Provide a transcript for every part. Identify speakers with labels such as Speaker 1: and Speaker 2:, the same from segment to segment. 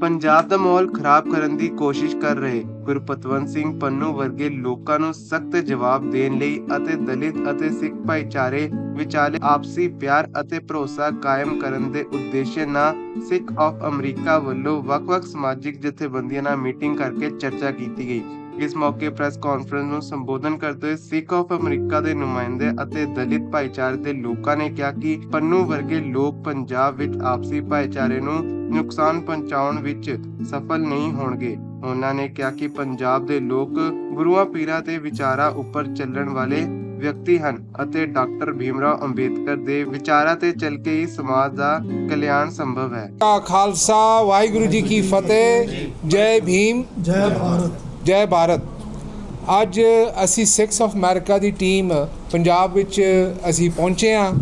Speaker 1: ਪੰਜਾਬ ਦਾ ਮਾਹੌਲ ਖਰਾਬ ਕਰਨ ਦੀ ਕੋਸ਼ਿਸ਼ ਕਰ ਰਹੇ ਗੁਰਪਤਵੰਤ ਸਿੰਘ ਪੰਨੂ ਵਰਗੇ ਲੋਕਾਂ ਨੂੰ ਸਖਤ ਜਵਾਬ ਦੇਣ ਲਈ ਅਤੇ ਦਲਿਤ ਅਤੇ ਸਿੱਖ ਭਾਈਚਾਰੇ ਵਿਚਾਲੇ ਆਪਸੀ ਪਿਆਰ ਅਤੇ ਭਰੋਸਾ ਕਾਇਮ ਕਰਨ ਦੇ ਉਦੇਸ਼ ਨਾਲ ਸਿੱਖ ਆਫ ਅਮਰੀਕਾ ਵੱਲੋਂ ਵੱਖ-ਵੱਖ ਸਮਾਜਿਕ ਜਥੇਬੰਦੀਆਂ ਨਾਲ ਮੀਟਿੰਗ ਕਰਕੇ ਚਰਚਾ ਕੀਤੀ ਗਈ। ਇਸ ਮੌਕੇ ਪ੍ਰੈਸ ਕਾਨਫਰੰਸ ਨੂੰ ਸੰਬੋਧਨ ਕਰਦੇ ਹੋਏ ਸਿੱਖ ਆਫ ਅਮਰੀਕਾ ਦੇ ਨੁਮਾਇੰਦੇ ਅਤੇ ਦਲਿਤ ਭਾਈਚਾਰੇ ਦੇ ਲੋਕਾਂ ਨੇ ਕਿਹਾ ਕਿ ਪੰਨੂ ਵਰਗੇ ਲੋਕ ਪੰਜਾਬ ਵਿੱਚ ਆਪਸੀ ਭਾਈਚਾਰੇ ਨੂੰ ਨੁਕਸਾਨ ਪਹੁੰਚਾਉਣ ਵਿੱਚ ਸਫਲ ਨਹੀਂ ਹੋਣਗੇ। ਉਹਨਾਂ ਨੇ ਕਿਹਾ ਕਿ ਪੰਜਾਬ ਦੇ ਲੋਕ ਗੁਰੂਆਂ ਪੀਰਾਂ ਦੇ ਵਿਚਾਰਾਂ ਉੱਪਰ ਚੱਲਣ ਵਾਲੇ ਵਿਅਕਤੀ ਹਨ ਅਤੇ ਡਾਕਟਰ ਭੀਮਰਾਓ ਅੰਬੇਦਕਰ ਦੇ ਵਿਚਾਰਾਂ ਤੇ ਚੱਲ ਕੇ ਹੀ ਸਮਾਜ ਦਾ ਕਲਿਆਣ ਸੰਭਵ ਹੈ।
Speaker 2: ਕਾ ਖਾਲਸਾ ਵਾਹਿਗੁਰੂ ਜੀ ਕੀ ਫਤਿਹ। ਜੈ ਭੀਮ।
Speaker 3: ਜੈ ਭਾਰਤ।
Speaker 2: ਜੈ ਭਾਰਤ। ਅੱਜ ਅਸੀਂ ਸਿਕਸ ਆਫ ਅਮਰੀਕਾ ਦੀ ਟੀਮ ਪੰਜਾਬ ਵਿੱਚ ਅਸੀਂ ਪਹੁੰਚੇ ਹਾਂ।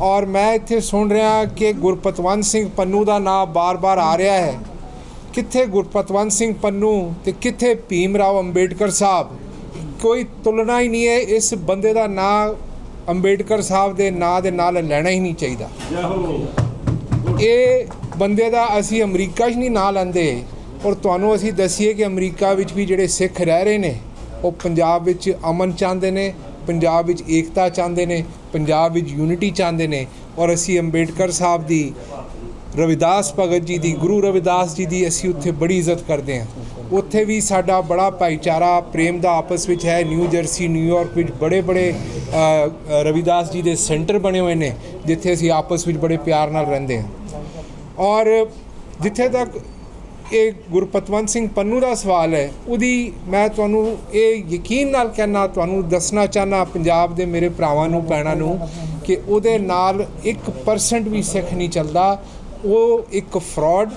Speaker 2: ਔਰ ਮੈਂ ਇੱਥੇ ਸੁਣ ਰਿਹਾ ਕਿ ਗੁਰਪਤਵੰਤ ਸਿੰਘ ਪੰਨੂ ਦਾ ਨਾਮ ਬਾਰ-ਬਾਰ ਆ ਰਿਹਾ ਹੈ। ਕਿੱਥੇ ਗੁਰਪਤਵੰਤ ਸਿੰਘ ਪੰਨੂ ਤੇ ਕਿੱਥੇ ਭੀਮ ਰਾਓ ਅੰਬੇਡਕਰ ਸਾਹਿਬ? ਕੋਈ ਤੁਲਨਾ ਹੀ ਨਹੀਂ ਹੈ, ਇਸ ਬੰਦੇ ਦਾ ਨਾਮ ਅੰਬੇਡਕਰ ਸਾਹਿਬ ਦੇ ਨਾਂ ਦੇ ਨਾਲ ਲੈਣਾ ਹੀ ਨਹੀਂ ਚਾਹੀਦਾ। ਇਹ ਬੰਦੇ ਦਾ ਅਸੀਂ ਅਮਰੀਕਾ 'ਚ ਨਹੀਂ ਨਾਂ ਲੈਂਦੇ। ਔਰ ਤੁਹਾਨੂੰ ਅਸੀਂ ਦੱਸੀਏ ਕਿ ਅਮਰੀਕਾ ਵਿੱਚ ਵੀ ਜਿਹੜੇ ਸਿੱਖ ਰਹਿ ਰਹੇ ਨੇ, ਉਹ ਪੰਜਾਬ ਵਿੱਚ ਅਮਨ ਚਾਹੁੰਦੇ ਨੇ ਪੰਜਾਬ ਵਿੱਚ ਏਕਤਾ ਚਾਹੁੰਦੇ ਨੇ, ਪੰਜਾਬ ਵਿੱਚ ਯੂਨਿਟੀ ਚਾਹੁੰਦੇ ਨੇ ਔਰ ਅਸੀਂ ਅੰਬੇਡਕਰ ਸਾਹਿਬ ਦੀ, ਰਵਿਦਾਸ ਭਗਤ ਜੀ ਦੀ, ਗੁਰੂ ਰਵਿਦਾਸ ਜੀ ਦੀ ਅਸੀਂ ਉੱਥੇ ਬੜੀ ਇੱਜ਼ਤ ਕਰਦੇ ਹਾਂ। ਉੱਥੇ ਵੀ ਸਾਡਾ ਬੜਾ ਭਾਈਚਾਰਾ ਪ੍ਰੇਮ ਦਾ ਆਪਸ ਵਿੱਚ ਹੈ, ਨਿਊ ਜਰਸੀ ਨਿਊਯਾਰਕ ਵਿੱਚ ਬੜੇ ਬੜੇ ਰਵਿਦਾਸ ਜੀ ਦੇ ਸੈਂਟਰ ਬਣੇ ਹੋਏ ਨੇ, ਜਿੱਥੇ ਅਸੀਂ ਆਪਸ ਵਿੱਚ ਬੜੇ ਪਿਆਰ ਨਾਲ ਰਹਿੰਦੇ ਹਾਂ। ਔਰ ਜਿੱਥੇ ਤੱਕ ਇਹ ਗੁਰਪਤਵੰਤ ਸਿੰਘ ਪੰਨੂ ਦਾ ਸਵਾਲ ਹੈ, ਉਹਦੀ ਮੈਂ ਤੁਹਾਨੂੰ ਇਹ ਯਕੀਨ ਨਾਲ ਕਹਿਣਾ ਤੁਹਾਨੂੰ ਦੱਸਣਾ ਚਾਹਨਾ ਪੰਜਾਬ ਦੇ ਮੇਰੇ ਭਰਾਵਾਂ ਨੂੰ, ਭੈਣਾਂ ਨੂੰ, ਕਿ ਉਹਦੇ ਨਾਲ 1% ਵੀ ਸਿੱਖ ਨਹੀਂ ਚੱਲਦਾ। ਉਹ ਇੱਕ ਫਰਾਡ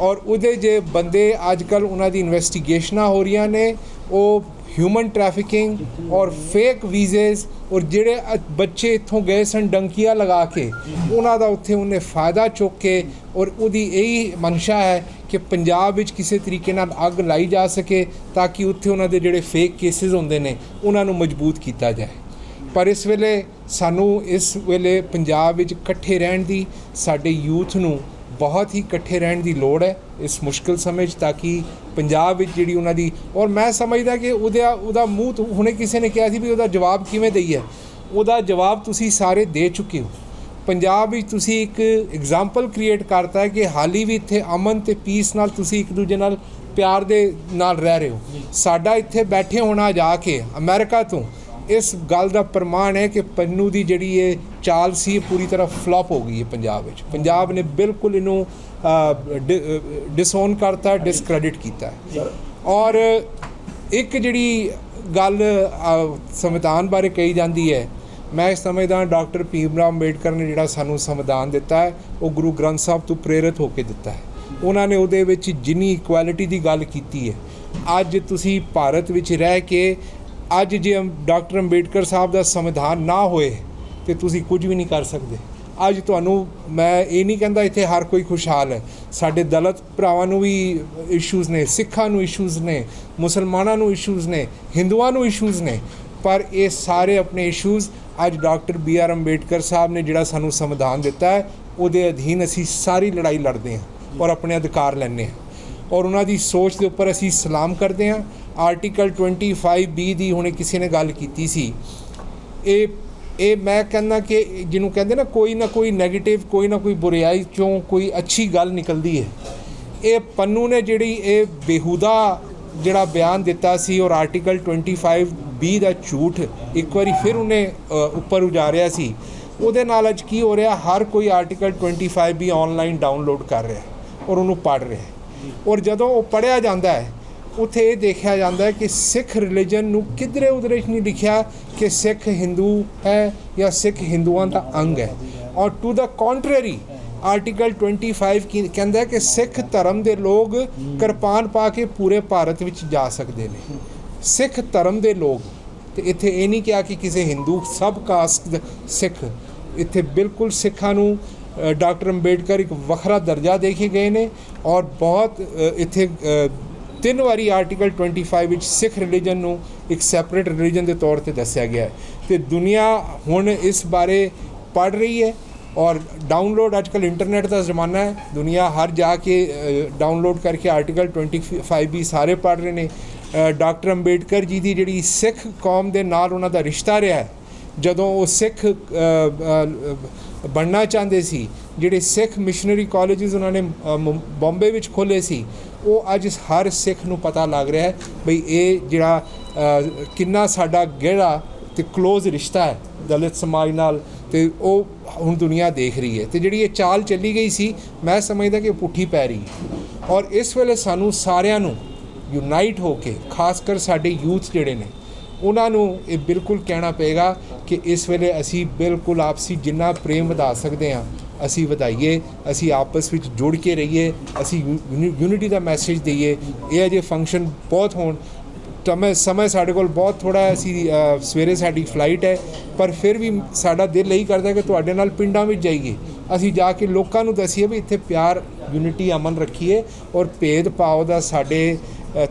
Speaker 2: ਔਰ ਉਹਦੇ ਜੇ ਬੰਦੇ ਅੱਜ ਕੱਲ ਉਹਨਾਂ ਦੀ ਇਨਵੈਸਟੀਗੇਸ਼ਨਾਂ ਹੋ ਰਹੀਆਂ ਨੇ, ਉਹ ਹਿਊਮਨ ਟ੍ਰੈਫਿਕਿੰਗ ਔਰ ਫੇਕ ਵੀਜ਼ੇਸ ਔਰ ਜਿਹੜੇ ਬੱਚੇ ਇੱਥੋਂ ਗਏ ਸਨ ਡੰਕੀਆਂ ਲਗਾ ਕੇ, ਉਹਨਾਂ ਦਾ ਉੱਥੇ ਉਹਨੇ ਫਾਇਦਾ ਚੁੱਕ ਕੇ ਔਰ ਉਹਦੀ ਇਹੀ ਮਨਸ਼ਾ ਹੈ ਕਿ ਪੰਜਾਬ ਵਿੱਚ ਕਿਸੇ ਤਰੀਕੇ ਨਾਲ ਅੱਗ ਲਾਈ ਜਾ ਸਕੇ ਤਾਂ ਕਿ ਉੱਥੇ ਉਹਨਾਂ ਦੇ ਜਿਹੜੇ ਫੇਕ ਕੇਸਿਸ ਹੁੰਦੇ ਨੇ, ਉਹਨਾਂ ਨੂੰ ਮਜ਼ਬੂਤ ਕੀਤਾ ਜਾਏ। ਪਰ ਇਸ ਵੇਲੇ ਸਾਨੂੰ ਇਸ ਵੇਲੇ ਪੰਜਾਬ ਵਿੱਚ ਇਕੱਠੇ ਰਹਿਣ ਦੀ, ਸਾਡੇ ਯੂਥ ਨੂੰ ਬਹੁਤ ਹੀ ਇਕੱਠੇ ਰਹਿਣ ਦੀ ਲੋੜ ਹੈ ਇਸ ਮੁਸ਼ਕਲ ਸਮੇਂ 'ਚ, ਤਾਂ ਕਿ ਪੰਜਾਬ ਵਿੱਚ ਜਿਹੜੀ ਉਹਨਾਂ ਦੀ ਔਰ ਮੈਂ ਸਮਝਦਾ ਕਿ ਉਹਦਾ ਉਹਦਾ ਮੂੰਹ ਹੁਣੇ ਕਿਸੇ ਨੇ ਕਿਹਾ ਸੀ ਵੀ ਉਹਦਾ ਜਵਾਬ ਕਿਵੇਂ ਦਈਏ? ਉਹਦਾ ਜਵਾਬ ਤੁਸੀਂ ਸਾਰੇ ਦੇ ਚੁੱਕੇ ਹੋ। ਪੰਜਾਬ ਵਿੱਚ ਤੁਸੀਂ ਇੱਕ ਐਗਜ਼ਾਮਪਲ ਕ੍ਰੀਏਟ ਕਰਤਾ ਹੈ ਕਿ ਹਾਲੀ ਵੀ ਇੱਥੇ ਅਮਨ ਤੇ ਪੀਸ ਨਾਲ ਤੁਸੀਂ ਇੱਕ ਦੂਜੇ ਨਾਲ ਪਿਆਰ ਦੇ ਨਾਲ ਰਹਿ ਰਹੇ ਹੋ। ਸਾਡਾ ਇੱਥੇ ਬੈਠੇ ਹੋਣਾ ਜਾ ਕੇ ਅਮਰੀਕਾ ਤੋਂ ਇਸ ਗੱਲ ਦਾ ਪ੍ਰਮਾਣ ਹੈ ਕਿ ਪੰਨੂ ਦੀ ਜਿਹੜੀ ਇਹ ਚਾਲ ਸੀ ਪੂਰੀ ਤਰ੍ਹਾਂ ਫਲॉप ਹੋ ਗਈ ਹੈ ਪੰਜਾਬ ਵਿੱਚ। ਪੰਜਾਬ ਨੇ ਬਿਲਕੁਲ ਇਹਨੂੰ ਡਿਸਓਨ ਕਰਤਾ ਡਿਸਕ੍ਰੈਡਿਟ ਕੀਤਾ ਹੈ। ਔਰ ਇੱਕ ਜਿਹੜੀ ਗੱਲ ਸੰਵਿਧਾਨ ਬਾਰੇ ਕਹੀ ਜਾਂਦੀ ਹੈ ਮੈਂ ਸਮਝਦਾ ਡਾਕਟਰ ਭੀਮ ਰਾਓ ਅੰਬੇਡਕਰ ਨੇ ਜਿਹੜਾ ਸਾਨੂੰ ਸੰਵਿਧਾਨ ਦਿੱਤਾ ਹੈ, ਉਹ ਗੁਰੂ ਗ੍ਰੰਥ ਸਾਹਿਬ ਤੋਂ ਪ੍ਰੇਰਿਤ ਹੋ ਕੇ ਦਿੱਤਾ ਹੈ। ਉਹਨਾਂ ਨੇ ਉਹਦੇ ਵਿੱਚ ਜਿੰਨੀ ਇਕੁਐਲਿਟੀ ਦੀ ਗੱਲ ਕੀਤੀ ਹੈ, ਅੱਜ ਤੁਸੀਂ ਭਾਰਤ ਵਿੱਚ ਰਹਿ ਕੇ ਅੱਜ ਜੇ ਅੰ- ਡਾਕਟਰ ਅੰਬੇਡਕਰ ਸਾਹਿਬ ਦਾ ਸੰਵਿਧਾਨ ਨਾ ਹੋਏ, ਤੇ ਤੁਸੀਂ ਕੁਝ ਵੀ ਨਹੀਂ ਕਰ ਸਕਦੇ। ਅੱਜ ਤੁਹਾਨੂੰ, ਮੈਂ ਇਹ ਨਹੀਂ ਕਹਿੰਦਾ ਇੱਥੇ ਹਰ ਕੋਈ ਖੁਸ਼ਹਾਲ ਹੈ। ਸਾਡੇ ਦਲਤ ਭਰਾਵਾਂ ਨੂੰ ਵੀ ਇਸ਼ੂਜ਼ ਨੇ, ਸਿੱਖਾਂ ਨੂੰ ਇਸ਼ੂਜ਼ ਨੇ, ਮੁਸਲਮਾਨਾਂ ਨੂੰ ਇਸ਼ੂਜ਼ ਨੇ, ਹਿੰਦੂਆਂ ਨੂੰ ਇਸ਼ੂਜ਼ ਨੇ। ਪਰ ਇਹ ਸਾਰੇ ਆਪਣੇ ਇਸ਼ੂਜ਼ ਅੱਜ doctor B R Ambedkar Sahib ਨੇ ਜਿਹੜਾ ਸਾਨੂੰ ਸੰਵਿਧਾਨ ਦਿੱਤਾ ਹੈ, ਉਹਦੇ ਅਧੀਨ ਅਸੀਂ ਸਾਰੀ ਲੜਾਈ ਲੜਦੇ ਹਾਂ ਔਰ ਆਪਣੇ ਅਧਿਕਾਰ ਲੈਂਦੇ ਹਾਂ। ਔਰ ਉਹਨਾਂ ਦੀ ਸੋਚ ਦੇ ਉੱਪਰ ਅਸੀਂ ਸਲਾਮ ਕਰਦੇ ਹਾਂ। ਆਰਟੀਕਲ 25 ਬੀ ਦੀ ਹੁਣੇ ਕਿਸੇ ਨੇ ਗੱਲ ਕੀਤੀ ਸੀ। ਇਹ ਇਹ ਮੈਂ ਕਹਿੰਦਾ ਕਿ ਜਿਹਨੂੰ ਕਹਿੰਦੇ ਨਾ ਕੋਈ ਨਾ ਕੋਈ 네ਗੇਟਿਵ ਕੋਈ ਨਾ ਕੋਈ ਬੁਰਾਈ ਚੋਂ ਕੋਈ ਅੱਛੀ ਗੱਲ ਨਿਕਲਦੀ ਹੈ। ਇਹ ਪੰਨੂ ਨੇ ਜਿਹੜੀ ਇਹ ਬੇਹੂਦਾ ਜਿਹੜਾ ਬਿਆਨ ਦਿੱਤਾ ਸੀ ਔਰ ਆਰਟੀਕਲ 25 ਬੀ ਦਾ ਝੂਠ ਇੱਕ ਵਾਰੀ ਫਿਰ ਉਹਨੇ ਉੱਪਰ ਉਜਾਰਿਆ ਸੀ। ਉਹਦੇ ਨਾਲ ਅੱਜ ਕੀ ਹੋ ਰਿਹਾ? ਹਰ ਕੋਈ ਆਰਟੀਕਲ 25 ਵੀ ਆਨਲਾਈਨ ਡਾਊਨਲੋਡ ਕਰ ਰਿਹਾ ਔਰ ਉਹਨੂੰ ਪੜ੍ਹ ਰਿਹਾ ਔਰ ਜਦੋਂ ਉਹ ਪੜ੍ਹਿਆ ਜਾਂਦਾ ਹੈ, ਉੱਥੇ ਇਹ ਦੇਖਿਆ ਜਾਂਦਾ ਹੈ ਕਿ ਸਿੱਖ ਰਿਲੀਜਨ ਨੂੰ ਕਿਧਰੇ ਉਧਰੇ ਨਹੀਂ ਲਿਖਿਆ ਕਿ ਸਿੱਖ ਹਿੰਦੂ ਹੈ ਜਾਂ ਸਿੱਖ ਹਿੰਦੂਆਂ ਦਾ ਅੰਗ ਹੈ। ਔਰ ਟੂ ਦਾ ਕੰਟਰਰੀ ਆਰਟੀਕਲ 25 ਕੀ ਕਹਿੰਦਾ ਕਿ ਸਿੱਖ ਧਰਮ ਦੇ ਲੋਕ ਕਿਰਪਾਨ ਪਾ ਕੇ ਪੂਰੇ ਭਾਰਤ ਵਿੱਚ ਜਾ ਸਕਦੇ ਨੇ। ਸਿੱਖ ਧਰਮ ਦੇ ਲੋਕ, ਤੇ ਇੱਥੇ ਇਹ ਨਹੀਂ ਕਿਹਾ ਕਿ ਕਿਸੇ ਹਿੰਦੂ ਸਭ ਕਾਸਟ ਸਿੱਖ। ਇੱਥੇ ਬਿਲਕੁਲ ਸਿੱਖਾਂ ਨੂੰ ਡਾਕਟਰ ਅੰਬੇਡਕਰ ਇੱਕ ਵੱਖਰਾ ਦਰਜਾ ਦੇ ਕੇ ਗਏ ਨੇ ਔਰ ਬਹੁਤ ਇੱਥੇ ਤਿੰਨ ਵਾਰੀ ਆਰਟੀਕਲ 25 ਵਿੱਚ ਸਿੱਖ ਰਿਲੀਜਨ ਨੂੰ ਇੱਕ ਸੈਪਰੇਟ ਰਿਲੀਜਨ ਦੇ ਤੌਰ ਤੇ ਦੱਸਿਆ ਗਿਆ ਹੈ। ਤੇ ਦੁਨੀਆ ਹੁਣ ਇਸ ਬਾਰੇ ਪੜ ਰਹੀ ਹੈ ਔਰ ਡਾਊਨਲੋਡ ਅੱਜਕੱਲ ਇੰਟਰਨੈਟ ਦਾ ਜ਼ਮਾਨਾ ਹੈ। ਦੁਨੀਆ ਹਰ ਜਾ ਕੇ ਡਾਊਨਲੋਡ ਕਰਕੇ ਆਰਟੀਕਲ 25 ਵੀ ਸਾਰੇ ਪੜ੍ਹ ਰਹੇ ਨੇ। ਡਾਕਟਰ ਅੰਬੇਡਕਰ ਜੀ ਦੀ ਜਿਹੜੀ ਸਿੱਖ ਕੌਮ ਦੇ ਨਾਲ ਉਹਨਾਂ ਦਾ ਰਿਸ਼ਤਾ ਰਿਹਾ ਜਦੋਂ ਉਹ ਸਿੱਖ ਬਣਨਾ ਚਾਹੁੰਦੇ ਸੀ ਜਿਹੜੇ ਸਿੱਖ ਮਿਸ਼ਨਰੀ ਕਾਲਜਸ ਉਹਨਾਂ ਨੇ ਅ, ਬੰਬੇ ਵਿੱਚ ਖੋਲੇ ਸੀ ਉਹ ਅੱਜ ਹਰ ਸਿੱਖ ਨੂੰ ਪਤਾ ਲੱਗ ਰਿਹਾ ਹੈ ਬਈ ਇਹ ਜਿਹੜਾ ਕਿੰਨਾ ਸਾਡਾ ਗਹਿਰਾ ਤੇ ক্লোਜ਼ ਰਿਸ਼ਤਾ ਹੈ ਦਲਿਤ ਸਮਾਜ ਨਾਲ ਤੇ ਉਹ ਹੁਣ ਦੁਨੀਆ ਦੇਖ ਰਹੀ ਹੈ। ਤੇ ਜਿਹੜੀ ਇਹ ਚਾਲ ਚੱਲੀ ਗਈ ਸੀ ਮੈਂ ਸਮਝਦਾ ਕਿ ਇਹ ਪੁੱਠੀ ਪੈ ਰਹੀ ਹੈ। ਔਰ ਇਸ ਵੇਲੇ ਸਾਨੂੰ ਸਾਰਿਆਂ ਨੂੰ ਯੂਨਾਈਟ ਹੋ ਕੇ, ਖਾਸ ਕਰ ਸਾਡੇ ਯੂਥ ਜਿਹੜੇ ਨੇ, ਉਹਨਾਂ ਨੂੰ ਇਹ ਬਿਲਕੁਲ ਕਹਿਣਾ ਪਏਗਾ ਕਿ ਇਸ ਵੇਲੇ ਅਸੀਂ ਬਿਲਕੁਲ ਆਪਸੀ ਜਿੰਨਾ ਪ੍ਰੇਮ ਵਧਾ ਸਕਦੇ ਹਾਂ, ਅਸੀਂ ਵਧਾਈਏ, ਅਸੀਂ ਆਪਸ ਵਿੱਚ ਜੁੜ ਕੇ ਰਹੀਏ, ਅਸੀਂ ਯੂਨਿਟੀ ਦਾ ਮੈਸੇਜ ਦਈਏ। ਇਹ ਅਜੇ ਫੰਕਸ਼ਨ ਬਹੁਤ ਹੋਣ, ਸਮੇਂ ਸਮੇਂ ਸਾਡੇ ਕੋਲ ਬਹੁਤ ਥੋੜਾ ਅਸੀਂ ਸਵੇਰੇ ਸਾਡੀ ਫਲਾਈਟ ਹੈ, ਪਰ ਫਿਰ ਵੀ ਸਾਡਾ ਦਿਲ ਇਹੀ ਕਰਦਾ ਕਿ ਤੁਹਾਡੇ ਨਾਲ ਪਿੰਡਾਂ ਵਿੱਚ ਜਾਈਏ। ਅਸੀਂ ਜਾ ਕੇ ਲੋਕਾਂ ਨੂੰ ਦੱਸੀਏ ਵੀ ਇੱਥੇ ਪਿਆਰ ਯੂਨਿਟੀ ਅਮਨ ਰੱਖੀਏ ਔਰ ਭੇਦ ਭਾਵ ਦਾ ਸਾਡੇ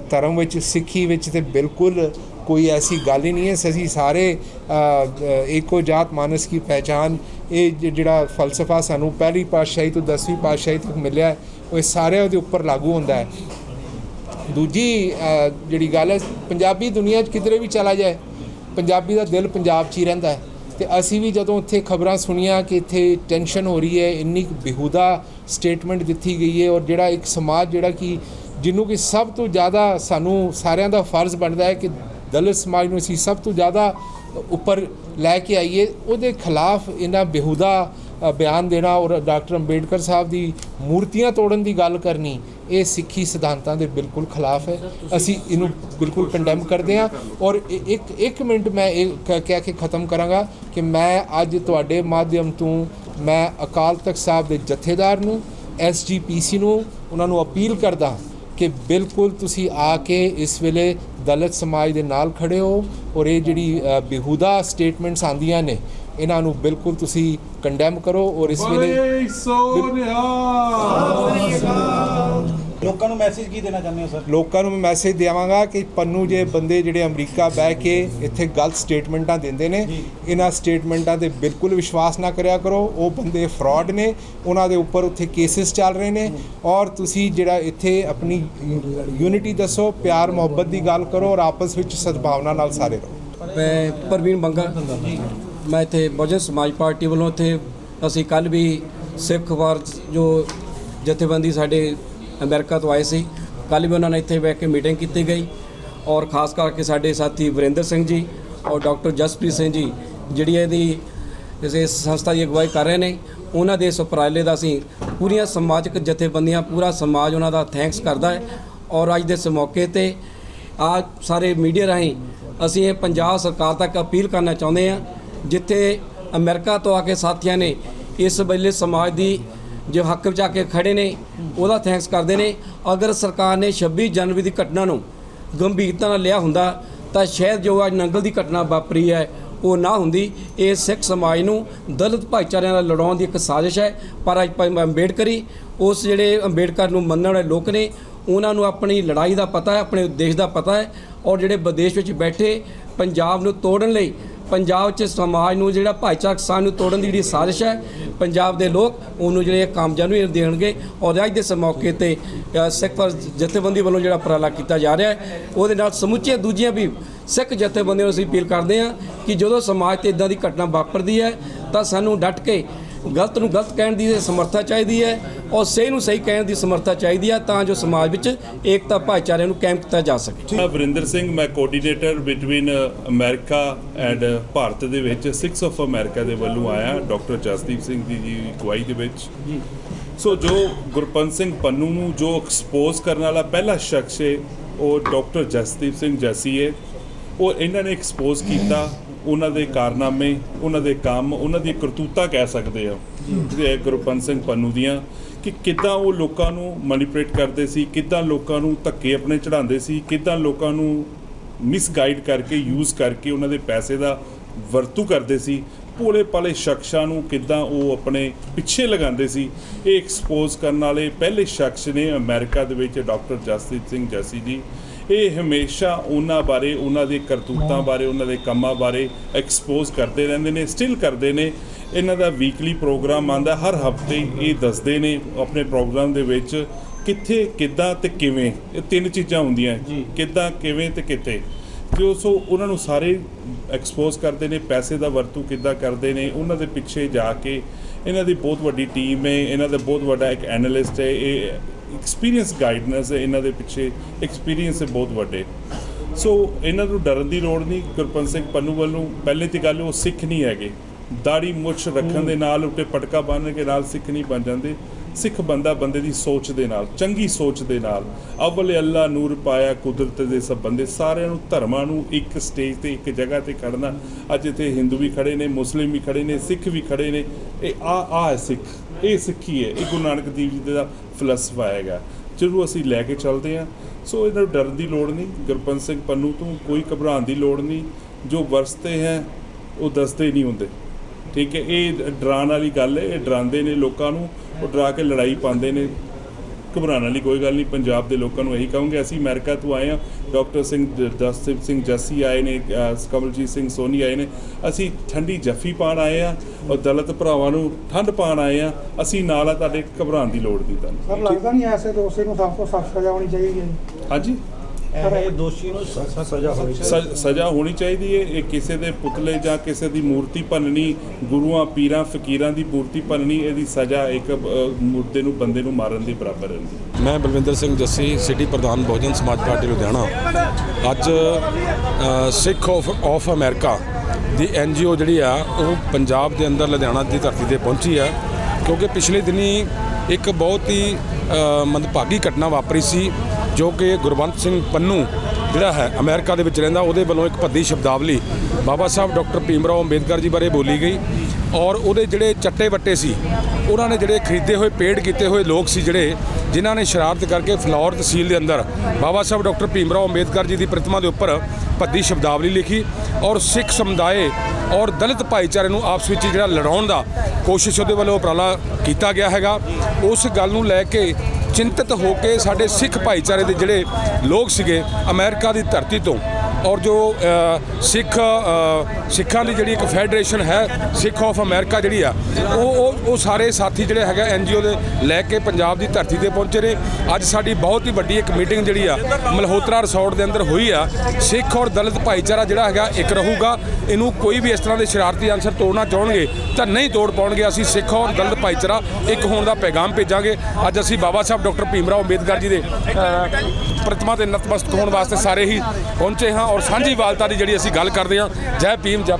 Speaker 2: ਧਰਮ ਵਿੱਚ ਸਿੱਖੀ ਵਿੱਚ ਤੇ ਬਿਲਕੁਲ ਕੋਈ ਐਸੀ ਗੱਲ ਹੀ ਨਹੀਂ ਹੈ। ਅਸੀਂ ਸਾਰੇ ਅ, ਏਕੋ ਜਾਤ ਮਾਨਸ ਕੀ ਪਹਿਚਾਨ ਇਹ ਜ- ਜਿਹੜਾ ਫਲਸਫਾ ਸਾਨੂੰ ਪਹਿਲੀ ਪਾਤਸ਼ਾਹੀ ਤੋਂ 10ਵੀਂ ਪਾਤਸ਼ਾਹੀ ਤੱਕ ਮਿਲਿਆ ਉਹ ਸਾਰਿਆਂ ਦੇ ਉੱਪਰ ਲਾਗੂ ਹੁੰਦਾ ਹੈ। ਦੂਜੀ ਜਿਹੜੀ ਗੱਲ ਹੈ ਪੰਜਾਬੀ ਦੁਨੀਆ 'ਚ ਕਿਧਰੇ ਵੀ ਚਲਾ ਜਾਏ ਪੰਜਾਬੀ ਦਾ ਦਿਲ ਪੰਜਾਬ 'ਚ ਹੀ ਰਹਿੰਦਾ ਹੈ। ਤੇ ਅਸੀਂ ਵੀ ਜਦੋਂ ਉੱਥੇ ਖਬਰਾਂ ਸੁਣੀਆਂ ਕਿ ਇੱਥੇ ਟੈਨਸ਼ਨ ਹੋ ਰਹੀ ਹੈ ਇੰਨੀ ਕੁ ਬੇਹੂਦਾ ਸਟੇਟਮੈਂਟ ਦਿੱਤੀ ਗਈ ਹੈ ਔਰ ਜਿਹੜਾ ਇੱਕ ਸਮਾਜ ਜਿਹੜਾ ਕਿ ਜਿਹਨੂੰ ਕਿ ਸਭ ਤੋਂ ਜ਼ਿਆਦਾ ਸਾਨੂੰ ਸਾਰਿਆਂ ਦਾ ਫਰਜ਼ ਬਣਦਾ ਹੈ ਕਿ ਦਲਿਤ ਸਮਾਜ ਨੂੰ ਅਸੀਂ ਸਭ ਤੋਂ ਜ਼ਿਆਦਾ ਉੱਪਰ ਲੈ ਕੇ ਆਈਏ। ਉਹਦੇ ਖਿਲਾਫ ਇਹਨਾਂ ਬੇਹੂਦਾ ਬਿਆਨ ਦੇਣਾ ਔਰ ਡਾਕਟਰ ਅੰਬੇਡਕਰ ਸਾਹਿਬ ਦੀ ਮੂਰਤੀਆਂ ਤੋੜਨ ਦੀ ਗੱਲ ਕਰਨੀ ਇਹ ਸਿੱਖੀ ਸਿਧਾਂਤਾਂ ਦੇ ਬਿਲਕੁਲ ਖਿਲਾਫ ਹੈ। ਅਸੀਂ ਇਹਨੂੰ ਬਿਲਕੁਲ ਕੰਡੈਮ ਕਰਦੇ ਹਾਂ ਔਰ ਇੱਕ ਇੱਕ ਮਿੰਟ ਮੈਂ ਇਹ ਕਹਿ ਕੇ ਖਤਮ ਕਰਾਂਗਾ ਕਿ ਮੈਂ ਅੱਜ ਤੁਹਾਡੇ ਮਾਧਿਅਮ ਤੋਂ ਮੈਂ ਅਕਾਲ ਤਖਤ ਸਾਹਿਬ ਦੇ ਜਥੇਦਾਰ ਨੂੰ ਐਸਜੀਪੀਸੀ ਨੂੰ ਉਹਨਾਂ ਨੂੰ ਅਪੀਲ ਕਰਦਾ ਕਿ ਬਿਲਕੁਲ ਤੁਸੀਂ ਆ ਕੇ ਇਸ ਵੇਲੇ ਦਲਿਤ ਸਮਾਜ ਦੇ ਨਾਲ ਖੜੇ ਹੋ ਔਰ ਇਹ ਜਿਹੜੀ ਬੇਹੂਦਾ ਸਟੇਟਮੈਂਟਸ ਆਂਦੀਆਂ ਨੇ ਇਹਨਾਂ ਨੂੰ ਬਿਲਕੁਲ ਤੁਸੀਂ ਕੰਡੈਮ ਕਰੋ ਔਰ ਇਸ ਵੇਲੇ
Speaker 3: ਬੜੇ ਸੋਨਿਆ
Speaker 4: ਲੋਕਾਂ ਨੂੰ ਮੈਸੇਜ ਕੀ ਦੇਣਾ ਚਾਹੁੰਦੇ ਹੋ ਸਰ
Speaker 2: ਲੋਕਾਂ ਨੂੰ ਮੈਂ ਮੈਸੇਜ ਦੇਵਾਂਗਾ ਕਿ ਪੰਨੂ ਜੇ ਬੰਦੇ ਜਿਹੜੇ ਅਮਰੀਕਾ ਬਹਿ ਕੇ ਇੱਥੇ ਗਲਤ ਸਟੇਟਮੈਂਟਾਂ ਦਿੰਦੇ ਨੇ ਇਹਨਾਂ ਸਟੇਟਮੈਂਟਾਂ ਤੇ ਬਿਲਕੁਲ ਵਿਸ਼ਵਾਸ ਨਾ ਕਰਿਆ ਕਰੋ। ਉਹ ਬੰਦੇ ਫਰਾਡ ਨੇ ਉਹਨਾਂ ਦੇ ਉੱਪਰ ਉੱਥੇ ਕੇਸਿਸ ਚੱਲ ਰਹੇ ਨੇ। ਔਰ ਤੁਸੀਂ ਜਿਹੜਾ ਇੱਥੇ ਆਪਣੀ ਯੂਨਿਟੀ ਦੱਸੋ ਪਿਆਰ ਮੁਹੱਬਤ ਦੀ ਗੱਲ ਕਰੋ ਔਰ ਆਪਸ ਵਿੱਚ ਸਦਭਾਵਨਾ ਨਾਲ ਸਾਰੇ ਰਹੋ।
Speaker 5: ਮੈਂ ਪ੍ਰਵੀਨ ਬੰਗਾ ਮੈਂ ਇੱਥੇ ਬਹੁਜਨ ਸਮਾਜ ਪਾਰਟੀ ਵੱਲੋਂ ਇੱਥੇ ਅਸੀਂ ਕੱਲ ਵੀ ਸਿੱਖ ਵਾਰ ਜੋ ਜਥੇਬੰਦੀ ਸਾਡੇ ਅਮਰੀਕਾ ਤੋਂ ਆਏ ਸੀ। ਕੱਲ ਵੀ ਉਹਨਾਂ ਨਾਲ ਇੱਥੇ ਬੈਠ ਕੇ ਮੀਟਿੰਗ ਕੀਤੀ ਗਈ ਔਰ ਖਾਸ ਕਰਕੇ ਸਾਡੇ ਸਾਥੀ ਵਰਿੰਦਰ ਸਿੰਘ ਜੀ ਔਰ ਡਾਕਟਰ ਜਸਪ੍ਰੀਤ ਸਿੰਘ ਜੀ, ਜਿਹੜੀ ਇਹਦੀ ਇਸ ਸੰਸਥਾ ਦੀ ਅਗਵਾਈ ਕਰ ਰਹੇ ਨੇ, ਉਹਨਾਂ ਦੇ ਇਸ ਉਪਰਾਲੇ ਦਾ ਅਸੀਂ ਪੂਰੀਆਂ ਸਮਾਜਿਕ ਜਥੇਬੰਦੀਆਂ, ਪੂਰਾ ਸਮਾਜ ਉਹਨਾਂ ਦਾ ਥੈਂਕਸ ਕਰਦਾ ਹੈ ਔਰ ਅੱਜ ਦੇ ਇਸ ਮੌਕੇ ਤੇ ਆ ਸਾਰੇ ਮੀਡੀਆ ਰਾਹੀਂ ਅਸੀਂ ਇਹ ਪੰਜਾਬ ਸਰਕਾਰ ਤੱਕ ਅਪੀਲ ਕਰਨਾ ਚਾਹੁੰਦੇ ਹਾਂ, ਜਿੱਥੇ ਅਮਰੀਕਾ ਤੋਂ ਆ ਕੇ ਸਾਥੀਆਂ ਨੇ ਇਸ ਵੇਲੇ ਸਮਾਜ ਦੀ ਜੋ ਹੱਕ ਵਿੱਚ ਆ ਕੇ ਖੜੇ ਨੇ, ਉਹਦਾ ਥੈਂਕਸ ਕਰਦੇ ਨੇ। ਅਗਰ ਸਰਕਾਰ ਨੇ 26 ਜਨਵਰੀ ਦੀ ਘਟਨਾ ਨੂੰ ਗੰਭੀਰਤਾ ਨਾਲ ਲਿਆ ਹੁੰਦਾ, ਤਾਂ ਸ਼ਾਇਦ ਜੋ ਅੱਜ ਨੰਗਲ ਦੀ ਘਟਨਾ ਵਾਪਰੀ ਹੈ, ਉਹ ਨਾ ਹੁੰਦੀ। ਇਹ ਸਿੱਖ ਸਮਾਜ ਨੂੰ ਦਲਿਤ ਭਾਈਚਾਰਿਆਂ ਨਾਲ ਲੜਾਉਣ ਦੀ ਇੱਕ ਸਾਜ਼ਿਸ਼ ਹੈ। ਪਰ ਅੱਜ ਭਾਈ ਅੰਬੇਡਕਰੀ, ਉਸ ਜਿਹੜੇ ਅੰਬੇਡਕਰ ਨੂੰ ਮੰਨਣ ਵਾਲੇ ਲੋਕ ਨੇ, ਉਹਨਾਂ ਨੂੰ ਆਪਣੀ ਲੜਾਈ ਦਾ ਪਤਾ ਹੈ, ਆਪਣੇ ਦੇਸ਼ ਦਾ ਪਤਾ ਹੈ ਔਰ ਜਿਹੜੇ ਵਿਦੇਸ਼ ਵਿੱਚ ਬੈਠੇ, ਪੰਜਾਬ ਨੂੰ ਤੋੜਨ ਲਈ ਪੰਜਾਬ 'ਚ ਸਮਾਜ ਨੂੰ ਜਿਹੜਾ ਭਾਈਚਾਰਕ ਸਾਂਝ ਨੂੰ ਤੋੜਨ ਦੀ ਜਿਹੜੀ ਸਾਜ਼ਿਸ਼ ਹੈ, ਪੰਜਾਬ ਦੇ ਲੋਕ ਉਹਨੂੰ ਜਿਹੜੇ ਕਾਮਯਾਬ ਕਾਮਯਾਬੀ ਦੇਣਗੇ ਔਰ ਅੱਜ ਦੇ ਇਸ ਮੌਕੇ ਤੇ ਸਿੱਖ ਜਥੇਬੰਦੀ ਵੱਲੋਂ ਜਿਹੜਾ ਉਪਰਾਲਾ ਕੀਤਾ ਜਾ ਰਿਹਾ ਹੈ, ਉਹਦੇ ਨਾਲ ਸਮੁੱਚੀਆਂ ਦੂਜੀਆਂ ਵੀ ਸਿੱਖ ਜਥੇਬੰਦੀਆਂ ਨੂੰ ਅਸੀਂ ਅਪੀਲ ਕਰਦੇ ਹਾਂ ਕਿ ਜਦੋਂ ਸਮਾਜ ਤੇ ਇਦਾਂ ਦੀ ਘਟਨਾ ਵਾਪਰਦੀ ਹੈ, ਤਾਂ ਸਾਨੂੰ ਡਟ ਕੇ ਗਲਤ ਨੂੰ ਗਲਤ ਕਹਿਣ ਦੀ ਸਮਰੱਥਾ ਚਾਹੀਦੀ ਹੈ ਔਰ ਸਹੀ ਨੂੰ ਸਹੀ ਕਹਿਣ ਦੀ ਸਮਰੱਥਾ ਚਾਹੀਦੀ ਹੈ ਤਾਂ ਜੋ ਸਮਾਜ ਵਿੱਚ ਏਕਤਾ ਭਾਈਚਾਰੇ ਨੂੰ ਕਾਇਮ ਕੀਤਾ ਜਾ ਸਕੇ।
Speaker 3: ਮੈਂ ਵਰਿੰਦਰ ਸਿੰਘ ਮੈਂ coordinator between America and Bharat ਦੇ ਵਿੱਚ 6 ਆਫ ਅਮਰੀਕਾ ਦੇ ਵੱਲੋਂ ਆਇਆ ਡਾਕਟਰ ਜਸਦੀਪ ਸਿੰਘ ਜੀ ਦੀ ਅਗਵਾਈ ਦੇ ਵਿੱਚ। ਸੋ ਜੋ ਗੁਰਪੰਤ ਸਿੰਘ ਪੰਨੂ ਨੂੰ ਜੋ ਐਕਸਪੋਜ਼ ਕਰਨ ਵਾਲਾ ਪਹਿਲਾ ਸ਼ਖਸ ਹੈ ਉਹ ਡਾਕਟਰ ਜਸਦੀਪ ਸਿੰਘ ਜੈਸੀ ਹੈ ਉਹ ਇਹਨਾਂ ਨੇ ਐਕਸਪੋਜ਼ ਕੀਤਾ। ਉਹਨਾਂ ਦੇ ਕਾਰਨਾਮੇ ਉਹਨਾਂ ਦੇ ਕੰਮ ਉਹਨਾਂ ਦੀ ਕਰਤੂਤਾਂ ਕਹਿ ਸਕਦੇ ਆ। ਜਿਹੜੇ ਗੁਰਪੰਤ ਸਿੰਘ ਪੰਨੂ ਦੀਆਂ ਕਿ ਕਿੱਦਾਂ ਉਹ ਲੋਕਾਂ ਨੂੰ ਮੈਨੀਪੂਲੇਟ ਕਰਦੇ ਸੀ ਕਿੱਦਾਂ ਲੋਕਾਂ ਨੂੰ ਧੱਕੇ ਆਪਣੇ ਚੜਾਉਂਦੇ ਸੀ ਕਿੱਦਾਂ ਲੋਕਾਂ ਨੂੰ ਮਿਸਗਾਈਡ ਕਰਕੇ ਯੂਜ਼ ਕਰਕੇ ਉਹਨਾਂ ਦੇ ਪੈਸੇ ਦਾ ਵਰਤੂ ਕਰਦੇ ਸੀ। ਭੋਲੇ ਭਾਲੇ ਸ਼ਖਸਾਂ ਨੂੰ ਕਿੱਦਾਂ ਉਹ ਆਪਣੇ ਪਿੱਛੇ ਲਗਾਉਂਦੇ ਸੀ। ਇਹ ਐਕਸਪੋਜ਼ ਕਰਨ ਵਾਲੇ ਪਹਿਲੇ ਸ਼ਖਸ ਨੇ ਅਮਰੀਕਾ ਦੇ ਵਿੱਚ ਡਾਕਟਰ ਜਸਦੀਪ ਸਿੰਘ ਜੈਸੀ ਜੀ। ਇਹ ਹਮੇਸ਼ਾ ਉਹਨਾਂ ਬਾਰੇ ਉਹਨਾਂ ਦੇ ਕਰਤੂਤਾਂ ਬਾਰੇ ਉਹਨਾਂ ਦੇ ਕੰਮਾਂ ਬਾਰੇ ਐਕਸਪੋਜ਼ ਕਰਦੇ ਰਹਿੰਦੇ ਨੇ ਸਟਿਲ ਕਰਦੇ ਨੇ। ਇਹਨਾਂ ਦਾ ਵੀਕਲੀ ਪ੍ਰੋਗਰਾਮ ਆਂਦਾ ਹਰ ਹਫ਼ਤੇ ਇਹ ਦੱਸਦੇ ਨੇ ਆਪਣੇ ਪ੍ਰੋਗਰਾਮ ਦੇ ਵਿੱਚ ਕਿੱਥੇ ਕਿੱਦਾਂ ਤੇ ਕਿਵੇਂ। ਇਹ ਤਿੰਨ ਚੀਜ਼ਾਂ ਹੁੰਦੀਆਂ। ਕਿੱਦਾਂ ਕਿਵੇਂ ਤੇ ਕਿੱਥੇ। ਜੋ ਸੋ ਉਹਨਾਂ ਨੂੰ ਸਾਰੇ ਐਕਸਪੋਜ਼ ਕਰਦੇ ਨੇ ਪੈਸੇ ਦਾ ਵਰਤੂ ਕਿੱਦਾਂ ਕਰਦੇ ਨੇ ਉਹਨਾਂ ਦੇ ਪਿੱਛੇ ਜਾ ਕੇ ਇਹਨਾਂ ਦੀ ਬਹੁਤ ਵੱਡੀ ਟੀਮ ਹੈ ਇਹਨਾਂ ਦਾ ਬਹੁਤ ਵੱਡਾ ਇੱਕ ਐਨਾਲਿਸਟ ਹੈ ਇਹ ਐਕਸਪੀਰੀਅੰਸ ਗਾਈਡਨੈਸ ਇਹਨਾਂ ਦੇ ਪਿੱਛੇ ਐਕਸਪੀਰੀਅੰਸ ਹੈ ਬਹੁਤ ਵੱਡੇ। ਸੋ ਇਹਨਾਂ ਨੂੰ ਡਰਨ ਦੀ ਲੋੜ ਨਹੀਂ ਗੁਰਪੰਤ ਸਿੰਘ ਪੰਨੂ ਵੱਲੋਂ ਪਹਿਲੇ ਤੇ ਗੱਲ ਉਹ ਸਿੱਖ ਨਹੀਂ ਹੈਗੇ। ਦਾੜੀ ਮੁੱਛ ਰੱਖਣ ਦੇ ਨਾਲ ਉੱਤੇ ਪਟਕਾ ਬੰਨ੍ਹ ਦੇ ਨਾਲ ਸਿੱਖ ਨਹੀਂ ਬਣ ਜਾਂਦੇ। ਸਿੱਖ ਬੰਦਾ ਬੰਦੇ ਦੀ ਸੋਚ ਦੇ ਨਾਲ, ਚੰਗੀ ਸੋਚ ਦੇ ਨਾਲ, ਅਵਲ ਅੱਲਾ ਨੂਰ ਪਾਇਆ ਕੁਦਰਤ ਦੇ ਸਭ ਬੰਦੇ, ਸਾਰਿਆਂ ਨੂੰ ਧਰਮਾਂ ਨੂੰ ਇੱਕ ਸਟੇਜ ਤੇ, ਇੱਕ ਜਗ੍ਹਾ ਤੇ ਖੜਨਾ। ਅੱਜ ਇੱਥੇ ਹਿੰਦੂ ਵੀ ਖੜੇ ਨੇ, ਮੁਸਲਿਮ ਵੀ ਖੜੇ ਨੇ, ਸਿੱਖ ਵੀ ਖੜੇ ਨੇ, ਇਹ ਆ ਆ ਹੈ ਸਿੱਖ। ਇਹ ਸਿੱਖੀ ਹੈ, ਇਹ ਗੁਰੂ ਨਾਨਕ ਦੇਵ ਜੀ ਦਾ ਫਲਸਫਾ ਹੈਗਾ ਜਿਹਨੂੰ ਅਸੀਂ ਲੈ ਕੇ ਚੱਲਦੇ ਹਾਂ। ਸੋ ਇਹਨਾਂ ਨੂੰ ਡਰਨ ਦੀ ਲੋੜ ਨਹੀਂ ਗੁਰਪੰਤ ਸਿੰਘ ਪੰਨੂ ਤੋਂ ਕੋਈ ਘਬਰਾਉਣ ਦੀ ਲੋੜ ਨਹੀਂ। ਜੋ ਵਰਸਤੇ ਹੈ, ਉਹ ਦੱਸਦੇ ਨਹੀਂ ਹੁੰਦੇ। ਠੀਕ ਹੈ, ਇਹ ਡਰਾਉਣ ਵਾਲੀ ਗੱਲ ਹੈ, ਇਹ ਡਰਾਉਂਦੇ ਨੇ ਲੋਕਾਂ ਨੂੰ, ਉਹ ਡਰਾ ਕੇ ਲੜਾਈ ਪਾਉਂਦੇ ਨੇ। ਘਬਰਾਉਣ ਵਾਲੀ ਕੋਈ ਗੱਲ ਨਹੀਂ ਪੰਜਾਬ ਦੇ ਲੋਕਾਂ ਨੂੰ ਇਹੀ ਕਹਾਂਗੇ ਅਸੀਂ ਅਮਰੀਕਾ ਤੋਂ ਆਏ ਹਾਂ ਡਾਕਟਰ ਸਿੰਘ ਦਸਤਿਪ ਸਿੰਘ ਜੱਸੀ ਆਏ ਨੇ ਕਮਲਜੀਤ ਸਿੰਘ ਸੋਨੀ ਆਏ ਨੇ ਅਸੀਂ ਠੰਡੀ ਜੱਫੀ ਪਾਣ ਆਏ ਆ ਔਰ ਦਲਿਤ ਭਰਾਵਾਂ ਨੂੰ ਠੰਡ ਪਾਣ ਆਏ ਆ ਅਸੀਂ ਨਾਲ ਆ ਤੁਹਾਡੇ ਘਬਰਾਉਣ ਦੀ ਲੋੜ ਨਹੀਂ ਤੁਹਾਨੂੰ।
Speaker 6: ਸਰ ਲੱਗਦਾ ਨਹੀਂ ਐਸੇ ਦੋਸ਼ੀ ਨੂੰ ਸਭ ਤੋਂ ਸਖਤ ਸਜ਼ਾ ਹੋਣੀ ਚਾਹੀਦੀ ਹੈ
Speaker 3: ਹਾਂਜੀ।
Speaker 4: ਇਹ ਦੋਸ਼ੀ ਨੂੰ ਸਜ਼ਾ ਸਜ਼ਾ ਹੋਣੀ
Speaker 3: ਸ- ਸਜ਼ਾ ਹੋਣੀ ਚਾਹੀਦੀ ਹੈ। ਇਹ ਕਿਸੇ ਦੇ ਪੁਤਲੇ ਜਾਂ ਕਿਸੇ ਦੀ ਮੂਰਤੀ ਭੰਨਣੀ ਗੁਰੂਆਂ ਪੀਰਾਂ ਫਕੀਰਾਂ ਦੀ ਮੂਰਤੀ ਭੰਨਣੀ ਇਹਦੀ ਸਜ਼ਾ ਇੱਕ ਮੁਰਦੇ ਨੂੰ ਬੰਦੇ ਨੂੰ ਮਾਰਨ ਦੇ ਬਰਾਬਰ ਹੁੰਦੀ ਹੈ।
Speaker 7: ਮੈਂ ਬਲਵਿੰਦਰ ਸਿੰਘ ਜੱਸੀ ਸਿਟੀ ਪ੍ਰਧਾਨ ਬਹੁਜਨ ਸਮਾਜ ਪਾਰਟੀ ਲੁਧਿਆਣਾ। ਅੱਜ ਸਿੱਖ ਆਫ ਆਫ ਅਮਰੀਕਾ ਦੀ ਐਨਜੀਓ ਜਿਹੜੀ ਆ ਉਹ ਪੰਜਾਬ ਦੇ ਅੰਦਰ ਲੁਧਿਆਣਾ ਦੀ ਧਰਤੀ ਤੇ ਪਹੁੰਚੀ ਆ। ਕਿਉਂਕਿ ਪਿਛਲੇ ਦਿਨੀ ਇੱਕ ਬਹੁਤ ਹੀ ਮੰਦਭਾਗੀ ਘਟਨਾ ਵਾਪਰੀ ਸੀ। ਜੋ ਕਿ ਗੁਰਵੰਤ ਸਿੰਘ ਪੰਨੂ ਜਿਹੜਾ ਹੈ ਅਮਰੀਕਾ ਦੇ ਵਿੱਚ ਰਹਿੰਦਾ, ਉਹਦੇ ਵੱਲੋਂ ਇੱਕ ਭੱਦੀ ਸ਼ਬਦਾਵਲੀ ਬਾਬਾ ਸਾਹਿਬ ਡਾਕਟਰ ਭੀਮਰਾਓ ਅੰਬੇਦਕਰ ਜੀ ਬਾਰੇ ਬੋਲੀ ਗਈ ਔਰ ਉਹਦੇ ਜਿਹੜੇ ਚੱਟੇ ਵੱਟੇ ਸੀ, ਉਹਨਾਂ ਨੇ ਜਿਹੜੇ ਖਰੀਦੇ ਹੋਏ, ਪੇਡ ਕੀਤੇ ਹੋਏ ਲੋਕ ਸੀ ਜਿਹੜੇ, ਜਿਨ੍ਹਾਂ ਨੇ ਸ਼ਰਾਰਤ ਕਰਕੇ ਫਲੌਰ ਤਹਿਸੀਲ ਦੇ ਅੰਦਰ ਬਾਬਾ ਸਾਹਿਬ ਡਾਕਟਰ ਭੀਮਰਾਓ ਅੰਬੇਦਕਰ ਜੀ ਦੀ ਪ੍ਰਤਿਮਾ ਦੇ ਉੱਪਰ ਭੱਦੀ ਸ਼ਬਦਾਵਲੀ ਲਿਖੀ ਔਰ ਸਿੱਖ ਸਮੁਦਾਇ ਔਰ ਦਲਿਤ ਭਾਈਚਾਰੇ ਨੂੰ ਆਪਸ ਵਿੱਚ ਜਿਹੜਾ ਲੜਾਉਣ ਦਾ ਕੋਸ਼ਿਸ਼ ਉਹਦੇ ਵੱਲੋਂ ਉਪਰਾਲਾ ਕੀਤਾ ਗਿਆ ਹੈਗਾ। ਉਸ ਗੱਲ ਨੂੰ ਲੈ ਕੇ ਚਿੰਤਤ ਹੋ ਕੇ ਸਾਡੇ ਸਿੱਖ ਭਾਈਚਾਰੇ ਦੇ ਜਿਹੜੇ ਲੋਕ ਸੀਗੇ ਅਮਰੀਕਾ ਦੀ ਧਰਤੀ ਤੋਂ ਔਰ ਜੋ ਸਿੱਖ ਸਿੱਖਾਂ ਦੀ ਜਿਹੜੀ ਇੱਕ ਫੈਡਰੇਸ਼ਨ ਹੈ, ਸਿੱਖ ਆਫ ਅਮਰੀਕਾ ਜਿਹੜੀ ਆ, ਉਹ ਉਹ ਉਹ ਸਾਰੇ ਸਾਥੀ ਜਿਹੜੇ ਹੈਗਾ ਐਨਜੀਓ ਦੇ ਲੈ ਕੇ ਪੰਜਾਬ ਦੀ ਧਰਤੀ ਤੇ ਪਹੁੰਚੇ ਨੇ। ਅੱਜ ਸਾਡੀ ਬਹੁਤ ਹੀ ਵੱਡੀ ਇੱਕ ਮੀਟਿੰਗ ਜਿਹੜੀ ਆ, ਮਲਹੋਤਰਾ ਰਿਸੋਰਟ ਦੇ ਅੰਦਰ ਹੋਈ ਆ। ਸਿੱਖ ਔਰ ਦਲਿਤ ਭਾਈਚਾਰਾ ਜਿਹੜਾ ਹੈਗਾ, ਇੱਕ ਰਹੂਗਾ। ਇਹਨੂੰ ਕੋਈ ਵੀ ਇਸ ਤਰ੍ਹਾਂ ਦੇ ਸ਼ਰਾਰਤੀ ਅਨਸਰ ਤੋੜਨਾ ਚਾਹਣਗੇ ਤਾਂ ਨਹੀਂ ਤੋੜ ਪਾਉਣਗੇ। ਅਸੀਂ ਸਿੱਖ ਔਰ ਦਲਿਤ ਭਾਈਚਾਰਾ ਇੱਕ ਹੋਣ ਦਾ ਪੈਗਾਮ ਭੇਜਾਂਗੇ। ਅੱਜ ਅਸੀਂ ਬਾਬਾ ਸਾਹਿਬ ਡਾਕਟਰ ਭੀਮਰਾਓ ਅੰਬੇਦਕਰ ਜੀ ਦੇ ਪ੍ਰਤਿਮਾ ਤੇ ਨਤਮਸਤਕ ਹੋਣ ਵਾਸਤੇ ਸਾਰੇ ਹੀ ਪਹੁੰਚੇ ਹਾਂ ਔਰ ਸਾਂਝੀ ਸਾਂਝੀਵਾਲਤਾ ਦੀ ਜਿਹੜੀ ਅਸੀਂ ਗੱਲ ਕਰਦੇ ਹਾਂ। ਜੈ ਭੀਮ ਜੈ